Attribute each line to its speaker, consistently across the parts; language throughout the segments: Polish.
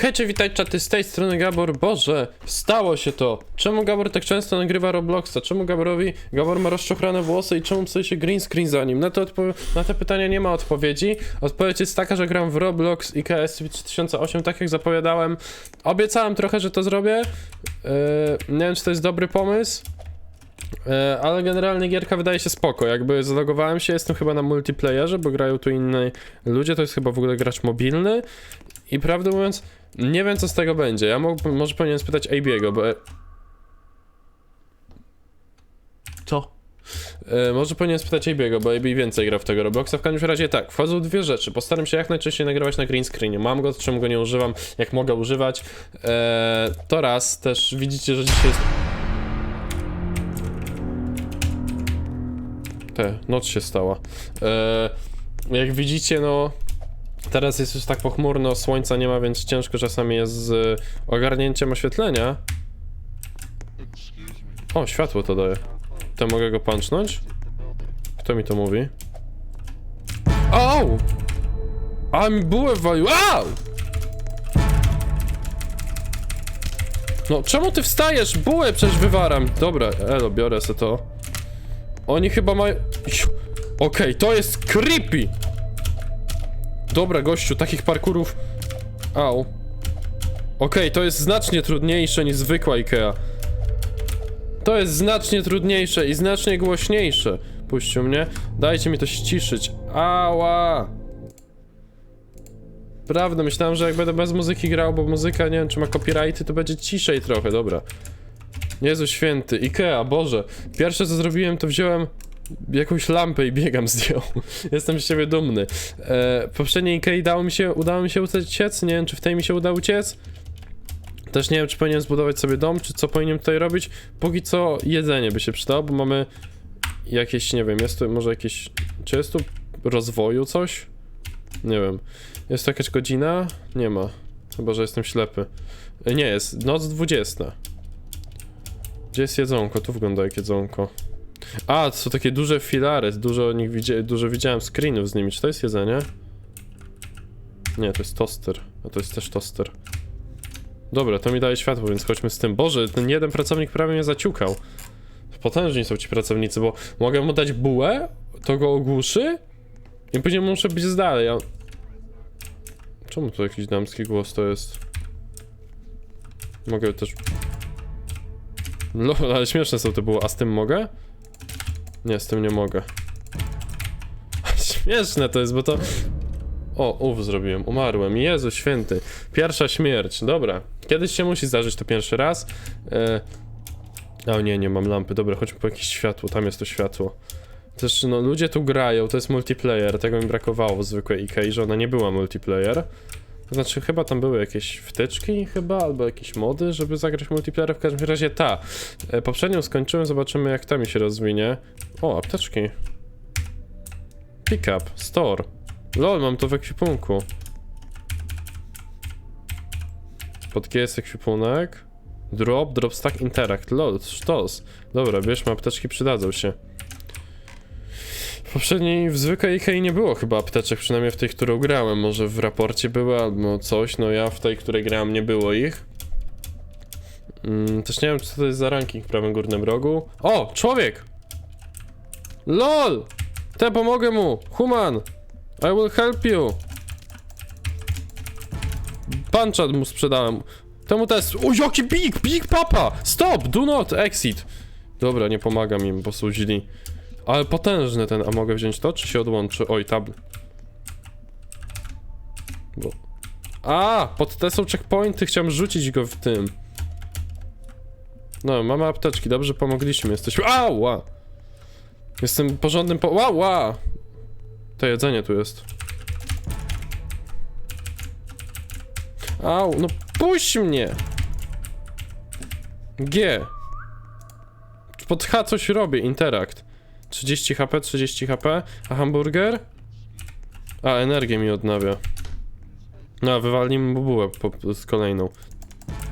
Speaker 1: Hejcie, witaj czaty, z tej strony Gabor. Boże, stało się to. Czemu Gabor tak często nagrywa Robloxa? Czemu Gaborowi, Gabor ma rozczochrane włosy i czemu psuje się green screen za nim? Na, to na te pytania nie ma odpowiedzi. Odpowiedź jest taka, że gram w Roblox i KS 3008, tak jak zapowiadałem. Obiecałem trochę, że to zrobię. Yy, nie wiem, czy to jest dobry pomysł. E, Ale generalnie gierka wydaje się spoko, jakby zalogowałem się, jestem chyba na multiplayerze, bo grają tu inni ludzie, to jest chyba w ogóle gracz mobilny i prawdę mówiąc, nie wiem co z tego będzie, ja mógł, może powinienem spytać AB'ego, bo... Co? E, może powinienem spytać AB'ego, bo AB więcej gra w tego Robloxa, w każdym razie tak, wchodzą dwie rzeczy, postaram się jak najczęściej nagrywać na green screenie, mam go, czemu go nie używam, jak mogę używać, e, to raz, też widzicie, że dzisiaj jest Te, noc się stała. E, jak widzicie, no. Teraz jest już tak pochmurno, słońca nie ma, więc ciężko czasami jest z ogarnięciem oświetlenia. O, światło to daje. To mogę go punchnąć? Kto mi to mówi? Au! A mi bułę walił. Au! No, czemu ty wstajesz? Bułę przecież wywaram. Dobra, elo, biorę se to. Oni chyba mają... Okej, to jest creepy! Dobra, gościu, takich parkurów... Au. Okej, to jest znacznie trudniejsze niż zwykła Ikea. To jest znacznie trudniejsze i znacznie głośniejsze. Puścił mnie. Dajcie mi to ściszyć. Ała! Prawda, myślałem, że jak będę bez muzyki grał, bo muzyka, nie wiem, czy ma copyrighty, to będzie ciszej trochę, dobra. Jezu święty, Ikea, Boże. Pierwsze co zrobiłem, to wziąłem jakąś lampę i biegam z nią. Jestem z siebie dumny. E, w poprzedniej Ikei dało mi się, udało mi się uciec, nie wiem czy w tej mi się uda uciec. Też nie wiem czy powinienem zbudować sobie dom, czy co powinienem tutaj robić. Póki co jedzenie by się przydało, bo mamy jakieś, nie wiem, jest tu może jakieś, czy jest tu rozwoju coś? Nie wiem. Jest tu jakaś godzina? Nie ma. Chyba, że jestem ślepy. E, Nie jest, noc 20. Gdzie jest jedzonko? Tu wygląda jak jedzonko. A, to są takie duże filary, dużo, nich widzi dużo widziałem screenów z nimi. Czy to jest jedzenie? Nie, to jest toster. A to jest też toster. Dobra, to mi daje światło, więc chodźmy z tym. Boże, ten jeden pracownik prawie mnie zaciukał. Potężni są ci pracownicy, bo mogę mu dać bułę, to go ogłuszy i później muszę być z dalej. A... Czemu tu jakiś damski głos to jest? Mogę też no, ale śmieszne są to było. A z tym mogę? Nie, z tym nie mogę. Śmieszne to jest, bo to... O, ów zrobiłem, umarłem. Jezu święty. Pierwsza śmierć, dobra. Kiedyś się musi zdarzyć to pierwszy raz. E... O nie, nie mam lampy. Dobra, chodźmy po jakieś światło, tam jest to światło. Też, no, ludzie tu grają, to jest multiplayer, tego mi brakowało w zwykłej Ikei, że ona nie była multiplayer. To znaczy, chyba tam były jakieś wtyczki, chyba, albo jakieś mody, żeby zagrać multiplayer. W każdym razie ta. E, poprzednią skończyłem, zobaczymy jak ta mi się rozwinie. O, apteczki. Pickup, store. Lol, mam to w ekwipunku. Pod G jest ekwipunek. Drop, drop stack, interact. Lol, sztos. Dobra, bierzmy apteczki, przydadzą się. W poprzedniej, w zwykłej Ikei nie było chyba apteczek, przynajmniej w tej, którą grałem. Może w raporcie były albo coś, no ja w tej, której grałem nie było ich. Mm, też nie wiem, co to jest za ranking w prawym górnym rogu. O, człowiek! LOL! Te pomogę mu! Human! I will help you! Punchad mu sprzedałem. Temu też. O, jaki big! Big papa! Stop! Do not exit! Dobra, nie pomagam im, bo są źli. Ale potężny ten, a mogę wziąć to, czy się odłączy? Oj, tabl. Bo... A, pod te są checkpointy, chciałem rzucić go w tym. No, mamy apteczki, dobrze pomogliśmy, jesteśmy... Ała! Jestem porządnym po... Ła, ła! To jedzenie tu jest. Au, no puść mnie! G. Pod H coś robię, interakt. 30 HP, 30 HP. A hamburger? A, energię mi odnawia. No, a wywalnijmy bubułę po, z kolejną.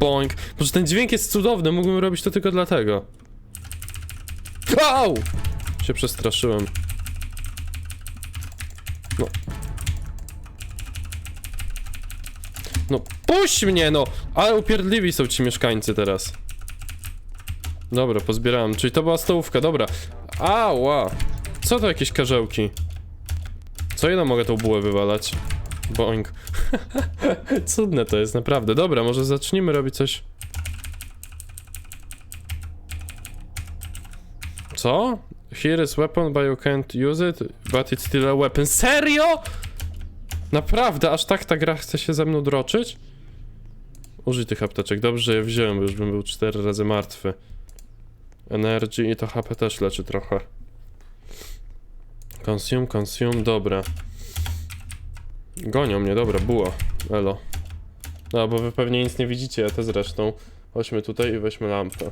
Speaker 1: Boink. Boże, ten dźwięk jest cudowny, mógłbym robić to tylko dlatego. Au! Się przestraszyłem. No. No puść mnie, no! Ale upierdliwi są ci mieszkańcy teraz. Dobra, pozbierałem. Czyli to była stołówka, dobra. Ała! Co to jakieś karzełki? Co jedno mogę tą bułę wywalać? Boing. Cudne to jest, naprawdę. Dobra, może zacznijmy robić coś... Co? Here is weapon, but you can't use it, but it's still a weapon. Serio? Naprawdę, aż tak ta gra chce się ze mną droczyć? Użyj tych apteczek. Dobrze, je wziąłem, bo już bym był 4 razy martwy. Energy i to HP też leczy trochę. Consume, consume, dobra. Gonią mnie, dobra, buła. Elo. No, bo wy pewnie nic nie widzicie, ja też zresztą. Chodźmy tutaj i weźmy lampę.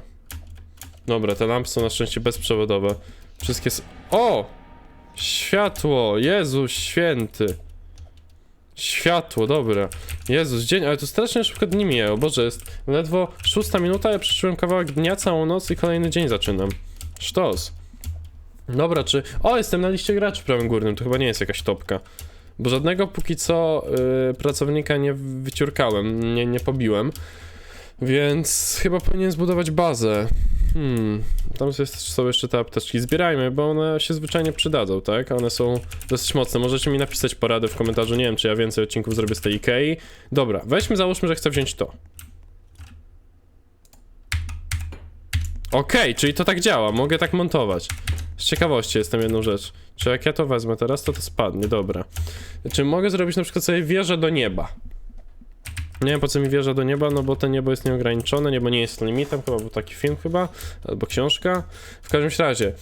Speaker 1: Dobra, te lampy są na szczęście bezprzewodowe. Wszystkie s... O! Światło! Jezus święty! Światło, dobra. Jezus, dzień, ale to strasznie szybko dni mijają. Boże, jest ledwo szósta minuta, ja przeczyłem kawałek dnia, całą noc i kolejny dzień zaczynam. Sztos. Dobra, czy... O, jestem na liście graczy w prawym górnym, to chyba nie jest jakaś topka. Bo żadnego póki co y, pracownika nie wyciurkałem, nie, nie pobiłem. Więc chyba powinien zbudować bazę. Hmm, tam jest, są jeszcze te apteczki. Zbierajmy, bo one się zwyczajnie przydadzą, tak? One są dosyć mocne. Możecie mi napisać poradę w komentarzu. Nie wiem, czy ja więcej odcinków zrobię z tej Ikei. Dobra, weźmy, załóżmy, że chcę wziąć to. Okej, czyli to tak działa. Mogę tak montować. Z ciekawości jestem jedną rzecz. Czy jak ja to wezmę teraz, to to spadnie, dobra. Czy mogę zrobić na przykład sobie wieżę do nieba? Nie wiem po co mi wieża do nieba, no bo to niebo jest nieograniczone, niebo nie jest limitem, chyba był taki film chyba, albo książka. W każdym razie,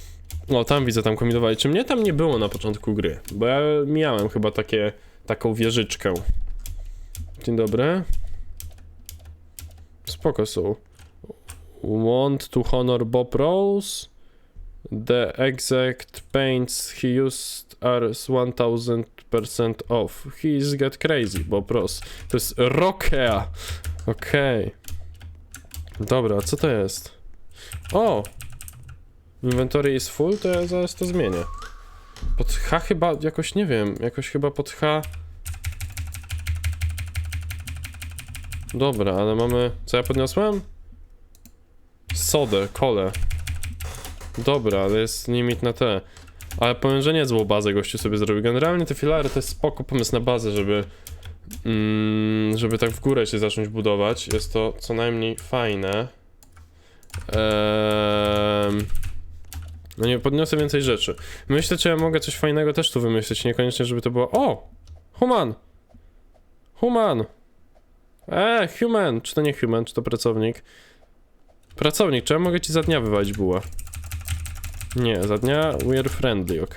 Speaker 1: o tam widzę, tam kombinowali. Czy mnie tam nie było na początku gry? Bo ja miałem chyba takie, taką wieżyczkę. Dzień dobry. Spoko są. Want to honor Bob Rose. The exact paints he used are 1000% off. He's get crazy, Bob Ross. To jest Rockea. Okej. Dobra, co to jest? O! Inventory is full, to ja zaraz to zmienię. Pod H chyba, jakoś nie wiem, jakoś chyba pod H... Dobra, ale mamy... Co ja podniosłem? Sodę, kole. Dobra, ale jest limit na te. Ale powiem, że niezłą bazę gościu sobie zrobił. Generalnie te filary to jest spoko pomysł na bazę, żeby mm, żeby tak w górę się zacząć budować. Jest to co najmniej fajne. Ehm, no nie podniosę więcej rzeczy. Myślę, czy ja mogę coś fajnego też tu wymyślić, niekoniecznie, żeby to było... O! Human! Human! E, human! Czy to nie human, czy to pracownik? Pracownik, czy ja mogę ci za dnia wywalić bułę? Nie, za dnia we're friendly, ok?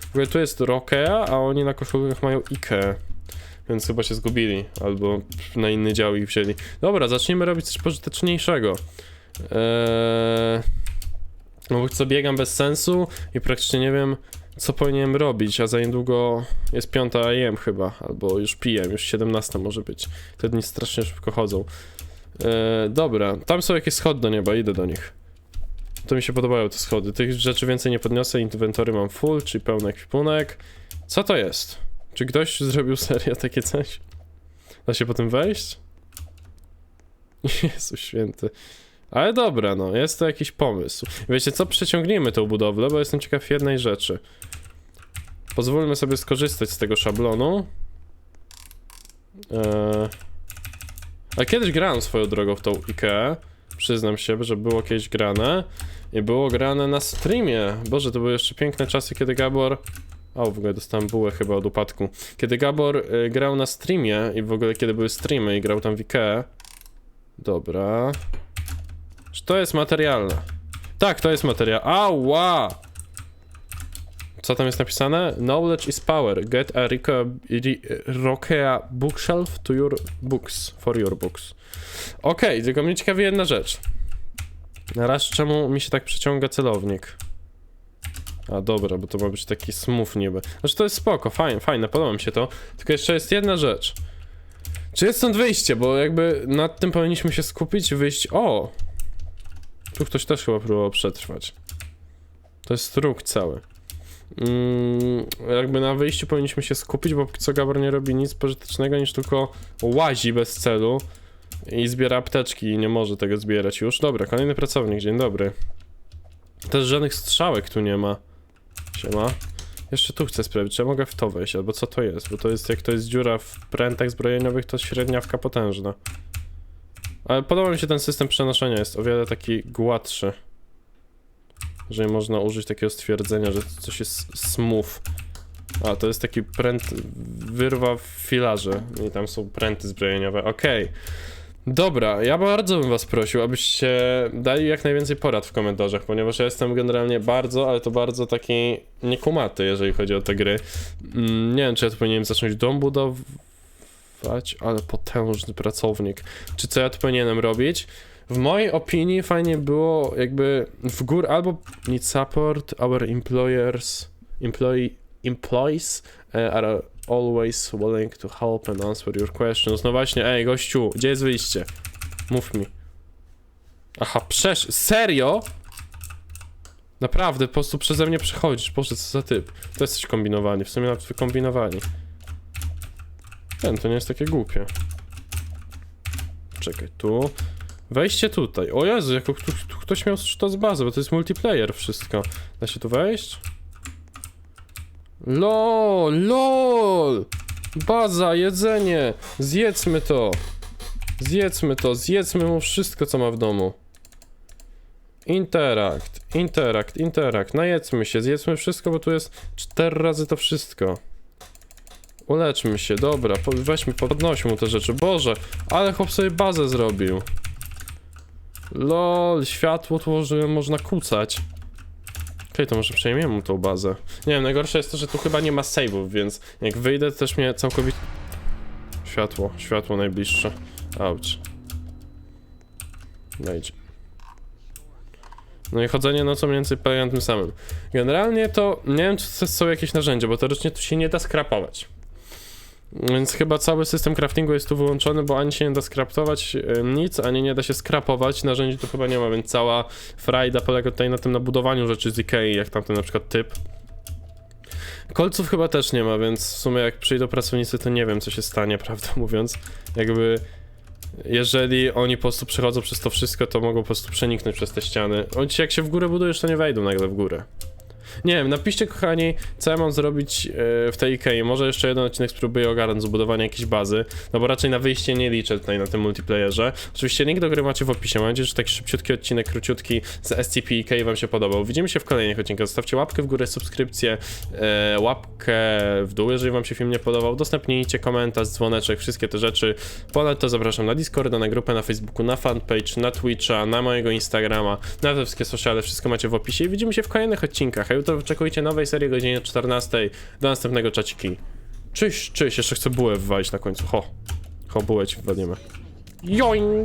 Speaker 1: W ogóle tu jest Rokea, a oni na koszulkach mają Ike. Więc chyba się zgubili, albo na inny dział ich wzięli. Dobra, zacznijmy robić coś pożyteczniejszego. Eee... No bo co biegam bez sensu i praktycznie nie wiem, co powinienem robić, a za niedługo jest 5 AM chyba, albo już piję, już 17 może być. Te dni strasznie szybko chodzą. Eee, dobra, tam są jakieś schody do nieba, idę do nich. To mi się podobają te schody. Tych rzeczy więcej nie podniosę, inwentory mam full, czyli pełny ekwipunek. Co to jest? Czy ktoś zrobił serio takie coś? Da się po tym wejść? Jezu święty. Ale dobra, no, jest to jakiś pomysł. Wiecie co, przeciągnijmy tą budowlę, bo jestem ciekaw jednej rzeczy. Pozwólmy sobie skorzystać z tego szablonu. Eee... A kiedyś grałem swoją drogą w tą IKEA. Przyznam się, że było kiedyś grane. I było grane na streamie. Boże, to były jeszcze piękne czasy, kiedy Gabor... O, w ogóle dostałem bułę chyba od upadku. Kiedy Gabor y, grał na streamie i w ogóle kiedy były streamy i grał tam w. Dobra. Czy to jest materialne? Tak, to jest materiał. Ała! Co tam jest napisane? Knowledge is power. Get a Rokea bookshelf to your books. For your books. Okej, okay, tylko mnie ciekawi jedna rzecz. Raz czemu mi się tak przyciąga celownik? A dobra, bo to ma być taki smooth niby. Znaczy to jest spoko, fajne, fajne, podoba mi się to. Tylko jeszcze jest jedna rzecz. Czy jest stąd wyjście? Bo jakby nad tym powinniśmy się skupić, wyjść. O! Tu ktoś też chyba próbował przetrwać. To jest róg cały. Mm, jakby na wyjściu powinniśmy się skupić, bo co Gabor nie robi nic pożytecznego niż tylko łazi bez celu i zbiera apteczki i nie może tego zbierać już. Dobra, kolejny pracownik, dzień dobry. Też żadnych strzałek tu nie ma. Siema. Jeszcze tu chcę sprawdzić, czy ja mogę w to wejść, albo co to jest, bo to jest, jak to jest dziura w prętach zbrojeniowych, to średniawka potężna. Ale podoba mi się ten system przenoszenia, jest o wiele taki gładszy. Że można użyć takiego stwierdzenia, że coś jest smooth. A, to jest taki pręt, wyrwa w filarze i tam są pręty zbrojeniowe, okej. Dobra, ja bardzo bym was prosił, abyście dali jak najwięcej porad w komentarzach, ponieważ ja jestem generalnie bardzo, ale to bardzo taki niekumaty, jeżeli chodzi o te gry. Mm, nie wiem, czy ja tu powinienem zacząć dom budować, ale potężny pracownik. Czy co ja tu powinienem robić? W mojej opinii fajnie było jakby w gór albo need support, our employers, employee, employees uh, are always willing to help and answer your questions. No właśnie, ej gościu, gdzie jest wyjście? Mów mi. Aha, przesz... Serio? Naprawdę, po prostu przeze mnie przechodzisz. Boże, co za typ. To jesteś kombinowani, w sumie nawet wykombinowani. Ten, to nie jest takie głupie. Czekaj, tu. Wejście tutaj. O Jezu, jak tu, tu ktoś miał to z bazy, bo to jest multiplayer wszystko. Da się tu wejść? LOL, LOL! Baza, jedzenie! Zjedzmy to! Zjedzmy to, zjedzmy mu wszystko, co ma w domu. Interakt, interakt, interakt. Najedzmy się, zjedzmy wszystko, bo tu jest cztery razy to wszystko. Uleczmy się, dobra, weźmy, podnośmy mu te rzeczy. Boże, ale chłop sobie bazę zrobił. LOL, światło tu może, można kucać. Okej, to może przejmiemy tą bazę. Nie wiem, najgorsze jest to, że tu chyba nie ma save'ów, więc jak wyjdę, to też mnie całkowicie... Światło, światło najbliższe. Auć. Wejdź. No i chodzenie nocą polega na tym samym. Generalnie to nie wiem, czy to są jakieś narzędzia, bo teoretycznie tu się nie da skrapować. Więc chyba cały system craftingu jest tu wyłączony, bo ani się nie da skraptować e, nic, ani nie da się skrapować. Narzędzi tu chyba nie ma, więc cała frajda polega tutaj na tym na budowaniu rzeczy z Ikei, jak tamten na przykład typ. Kolców chyba też nie ma, więc w sumie jak przyjdą pracownicy, to nie wiem co się stanie, prawdę mówiąc. Jakby jeżeli oni po prostu przechodzą przez to wszystko, to mogą po prostu przeniknąć przez te ściany. Oni jak się w górę budujesz, to nie wejdą nagle w górę. Nie wiem, napiszcie kochani, co ja mam zrobić e, w tej Ikei. Może jeszcze jeden odcinek spróbuję ogarnąć zbudowanie jakiejś bazy, no bo raczej na wyjście nie liczę tutaj na tym multiplayerze. Oczywiście link do gry macie w opisie. Mam nadzieję, że taki szybciutki odcinek, króciutki z SCP Ikei wam się podobał. Widzimy się w kolejnych odcinkach. Zostawcie łapkę w górę, subskrypcję, e, łapkę w dół, jeżeli wam się film nie podobał. Udostępnijcie komentarz, dzwoneczek, wszystkie te rzeczy. Ponadto zapraszam na Discorda, na grupę na Facebooku, na fanpage, na Twitcha, na mojego Instagrama, na wszystkie sociale, wszystko macie w opisie i widzimy się w kolejnych odcinkach. Jutro wyczekujcie nowej serii o godzinie 14. Do następnego czaciki. Cześć, cześć, jeszcze chcę bułę wywalić na końcu. Ho, ho, bułę ci wywalimy. Joing!